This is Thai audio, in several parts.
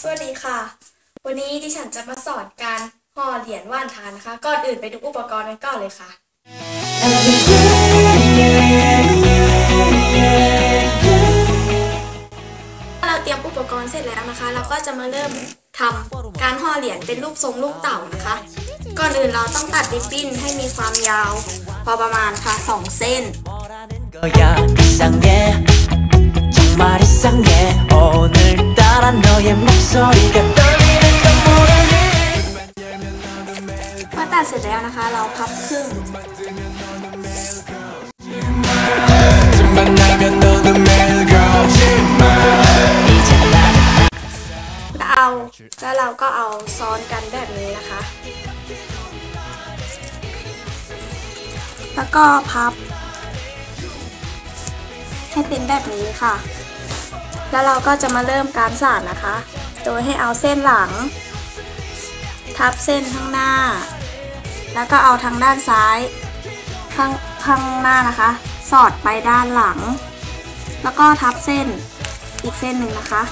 สวัสดีค่ะ วันนี้ดิฉันจะมาสอนการห่อเหรียญว่านทานนะคะ ก่อนอื่นไปดูอุปกรณ์กันก่อนเลยค่ะ เราเตรียมอุปกรณ์เสร็จแล้วนะคะ เราก็จะมาเริ่มทำการห่อเหรียญเป็นรูปทรงลูกเต่านะคะ ก่อนอื่นเราต้องตัดริบบิ้นให้มีความยาว พอประมาณค่ะ 2 เส้น เมื่ตัดเสร็จแล้วนะคะ เราพับครึ่งแล้วเราก็เอาซ้อนกันแบบนี้นะคะ แล้วก็พับ ให้เป็นแบบนี้ค่ะ แล้วเราก็จะมาเริ่มการสานนะคะ โดยให้เอาเส้นหลัง ทับเส้นข้างหน้า แล้วก็เอาทางด้านซ้าย ข้างข้างหน้านะคะ สอดไปด้านหลัง แล้วก็ทับเส้นอีกเส้นหนึ่งนะคะ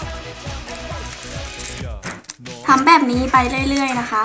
ทำแบบนี้ไปเรื่อยๆนะคะ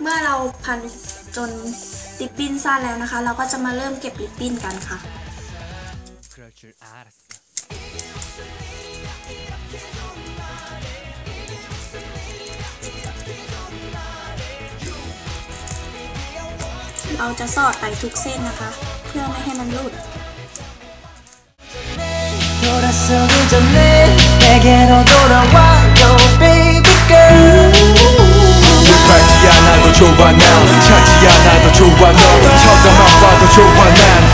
เมื่อเราพันจนริบบิ้นสั้นแล้วนะคะ เราก็จะมาเริ่มเก็บริบบิ้นกันค่ะ 그럴 줄 알았어 เราจะสอดไปทุกเส้นนะคะ เพื่อไม่ให้มันหลุด 돌아서기 전에 내게로 돌아와 난 찾지 않아도 좋아 널 쳐다만 봐도 좋아 난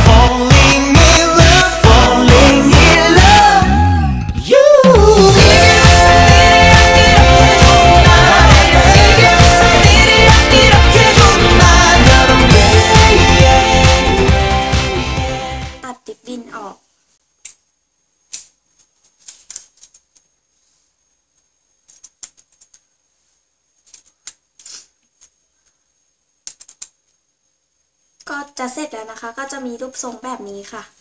ก็จะเสร็จแล้วนะคะ ก็จะมีรูปทรงแบบนี้ค่ะ